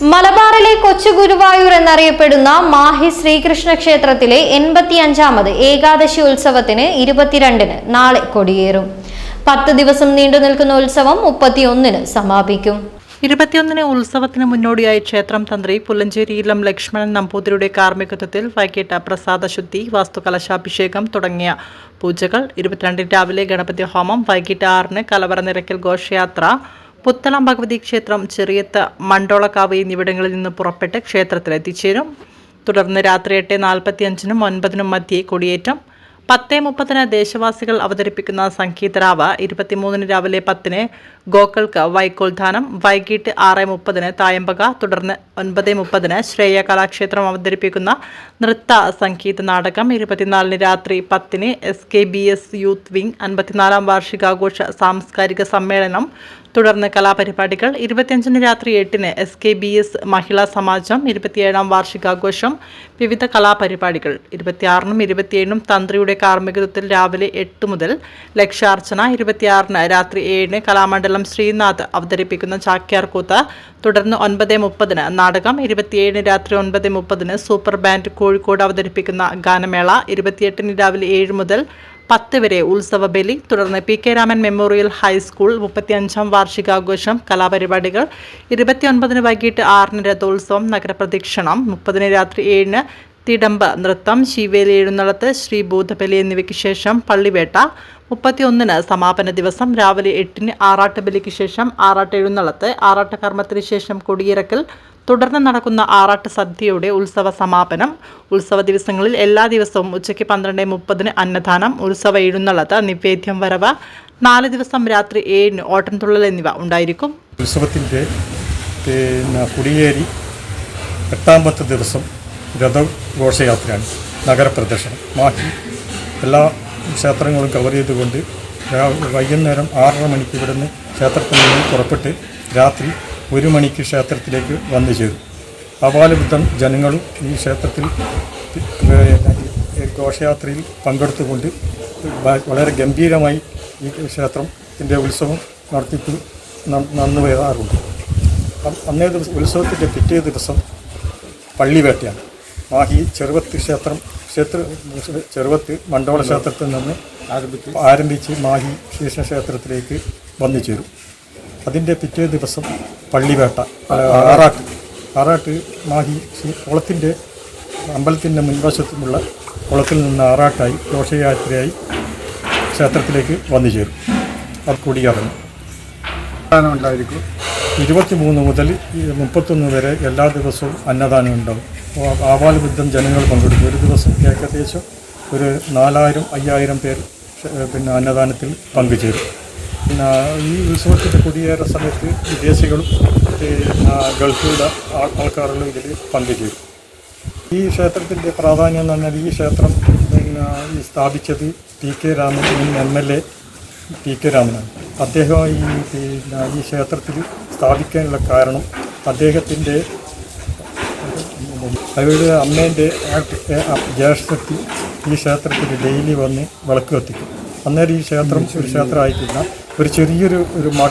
മലബാറിലെ കൊച്ചു ഗുരുവായൂർ എന്നറിയപ്പെടുന്ന മാഹി ശ്രീകൃഷ്ണ ക്ഷേത്രത്തിലെ എൺപത്തിയഞ്ചാമത് ഏകാദശി ഉത്സവത്തിന് ഇരുപത്തിരണ്ടിന് നാളെ കൊടിയേറും. പത്ത് ദിവസം നീണ്ടു നിൽക്കുന്ന ഉത്സവം മുപ്പത്തിയൊന്നിന് സമാപിക്കും. ഇരുപത്തിയൊന്നിന് ഉത്സവത്തിന് മുന്നോടിയായി ക്ഷേത്രം തന്ത്രി പുല്ലഞ്ചേരിയിലം ലക്ഷ്മണൻ നമ്പൂതിരിയുടെ കാർമ്മികത്വത്തിൽ വൈകിട്ട് പ്രസാദശുദ്ധി വാസ്തുകലശാഭിഷേകം തുടങ്ങിയ പൂജകൾ. ഇരുപത്തിരണ്ടിന് രാവിലെ ഗണപതി ഹോമം വൈകിട്ട് ആറിന് കലവറ നിരക്കൽ ഘോഷയാത്ര. പുത്തളം ഭഗവതി ക്ഷേത്രം ചെറിയത്ത് മണ്ടോളക്കാവ് എന്നിവിടങ്ങളിൽ നിന്ന് പുറപ്പെട്ട് ക്ഷേത്രത്തിൽ എത്തിച്ചേരും തുടർന്ന് രാത്രി എട്ട് നാൽപ്പത്തി അഞ്ചിനും ഒൻപതിനും മധ്യേ കൊടിയേറ്റം. പത്ത് മുപ്പതിന് ദേശവാസികൾ അവതരിപ്പിക്കുന്ന സംഗീതരാവ് ഇരുപത്തിമൂന്നിന് രാവിലെ പത്തിന് ഗോക്കൾക്ക് വൈക്കോൽധാനം വൈകിട്ട് ആറ് മുപ്പതിന് തായമ്പക തുടർന്ന് ഒൻപത് മുപ്പതിന് ശ്രേയ കലാക്ഷേത്രം അവതരിപ്പിക്കുന്ന നൃത്ത സംഗീത നാടകം ഇരുപത്തിനാലിന് രാത്രി പത്തിന് S K B S youth wing അൻപത്തിനാലാം വാർഷികാഘോഷ സാംസ്കാരിക സമ്മേളനം തുടർന്ന് കലാപരിപാടികൾ ഇരുപത്തിയഞ്ചിന് രാത്രി എട്ടിന് S K B S Mahila Samajam ഇരുപത്തിയേഴാം വാർഷികാഘോഷം വിവിധ കലാപരിപാടികൾ ഇരുപത്തിയാറിനും ഇരുപത്തിയേഴിനും തന്ത്രിയുടെ കാർമ്മികത്വത്തിൽ രാവിലെ എട്ട് മുതൽ ലക്ഷാർച്ചന ഇരുപത്തിയാറിന് രാത്രി ഏഴിന് കലാമണ്ഡലം ശ്രീനാഥ് അവതരിപ്പിക്കുന്ന ചാക്യാർകൂത്ത് തുടർന്ന് ഒൻപത് മുപ്പതിന് നാടകം ഇരുപത്തിയേഴിന് രാത്രി ഒൻപത് മുപ്പതിന് സൂപ്പർ ബാൻഡ് കോഴിക്കോട് അവതരിപ്പിക്കുന്ന ഗാനമേള ഇരുപത്തിയെട്ടിന് രാവിലെ ഏഴ് മുതൽ പത്ത് വരെ ഉത്സവ ബലി തുടർന്ന് P K Raman memorial high school മുപ്പത്തിയഞ്ചാം വാർഷികാഘോഷം കലാപരിപാടികൾ ഇരുപത്തിയൊൻപതിന് വൈകിട്ട് ആറിന് രഥോത്സവം നഗരപ്രദക്ഷിണം മുപ്പതിന് രാത്രി ഏഴിന് തിടമ്പ് നൃത്തം ശിവേലി എഴുന്നള്ളത്ത് ശ്രീ ഭൂതബലി എന്നിവയ്ക്ക് ശേഷം പള്ളിവേട്ട. മുപ്പത്തിയൊന്നിന് സമാപന ദിവസം രാവിലെ എട്ടിന് ആറാട്ട് ബലിക്ക് ശേഷം ആറാട്ട് എഴുന്നള്ളത്ത്. ആറാട്ട് കർമ്മത്തിന് ശേഷം കൊടിയിറക്കൽ. തുടർന്ന് നടക്കുന്ന ആറാട്ട് സദ്യയുടെ ഉത്സവ സമാപനം. ഉത്സവ ദിവസങ്ങളിൽ എല്ലാ ദിവസവും ഉച്ചയ്ക്ക് പന്ത്രണ്ട് മുപ്പതിന് അന്നദാനം ഉത്സവ എഴുന്നള്ളത്ത് നിവേദ്യം വരവ് നാല് ദിവസം രാത്രി ഏഴിന് ഓട്ടംതുള്ളൽ എന്നിവ ഉണ്ടായിരിക്കും. ഉത്സവത്തിന്റെ പിന്നെ കുടിയേരി എട്ടാമത്തെ ദിവസം രഥഘോഷയാത്രയാണ് നഗരപ്രദക്ഷിണം. ബാക്കി എല്ലാ ക്ഷേത്രങ്ങളും കവർ ചെയ്തുകൊണ്ട് വൈകുന്നേരം ആറര മണിക്ക് ഇവിടുന്ന് ക്ഷേത്രത്തിൽ നിന്ന് പുറപ്പെട്ട് രാത്രി ഒരു മണിക്ക് ക്ഷേത്രത്തിലേക്ക് വന്നു ചേരും. അപാലബുദ്ധം ജനങ്ങളും ഈ ക്ഷേത്രത്തിൽ ഘോഷയാത്രയിൽ പങ്കെടുത്തുകൊണ്ട് വളരെ ഗംഭീരമായി ഈ ക്ഷേത്രത്തിന്റെ ഉത്സവം നടത്തിപ്പ് നന്നു വരാറുണ്ട് അന്നേ ദിവസം ഉത്സവത്തിന്റെ പിറ്റേ ദിവസം പള്ളിവേട്ടയാണ്. മാഹി ചെറുവത്ത് ക്ഷേത്രം ക്ഷേത്ര ചെറുവത്ത് മണ്ഡോള ക്ഷേത്രത്തിൽ നിന്ന് ആരംഭിച്ച് ആരംഭിച്ച് മാഹി ശ്രീകൃഷ്ണ ക്ഷേത്രത്തിലേക്ക് വന്നു ചേരും അതിന്റെ പിറ്റേ ദിവസം പള്ളിവേട്ട ആ, ആറാട്ട് ആറാട്ട് മാഹി കുളത്തിന്റെ അമ്പലത്തിന്റെ മുൻവശത്തുമുള്ള കുളത്തിൽ നിന്ന് ആറാട്ടായി ഘോഷയാത്രയായി ക്ഷേത്രത്തിലേക്ക് വന്നു ചേരും അത് അന്നദാനം ഉണ്ടായിരിക്കും. ഇരുപത്തിമൂന്ന് മുതൽ ഈ മുപ്പത്തൊന്ന് വരെ എല്ലാ ദിവസവും അന്നദാനം ഉണ്ടാവും. ആ- ആപാലബുദ്ധം ജനങ്ങൾ പങ്കെടുക്കും. ഒരു ദിവസം ഏകദേശം ഒരു നാലായിരം അയ്യായിരം പേർ പിന്നെ അന്നദാനത്തിൽ പങ്കുചേരും. പിന്നെ ഈ ഉത്സവത്തിന്റെ കുടിയേറ സമയത്ത് വിദേശികളും ആൾ- ആൾക്കാരെല്ലാം ഇതിൽ പങ്കുചേരും. ഈ ക്ഷേത്രത്തിന്റെ പ്രാധാന്യം എന്ന് പറഞ്ഞാൽ ഈ ക്ഷേത്രം പിന്നെ ഈ സ്ഥാപിച്ചത് പി കെ രാമൻ മുൻ M L A P K രാമനാണ്. അദ്ദേഹം ഈ പിന്നെ ഈ ക്ഷേത്രത്തിൽ സ്ഥാപിക്കാനുള്ള കാരണം അദ്ദേഹത്തിന്റെ അവരുടെ അമ്മേന്റെ ജ്യേഷ്ഠത്തിൽ ഈ ക്ഷേത്രത്തിൽ ഡെയിലി വന്ന് വിളക്ക് കത്തിക്കും. അന്നേരം ഈ ക്ഷേത്രം ഒരു ക്ഷേത്രമായിട്ടില്ല. ഒരു ചെറിയൊരു ഒരു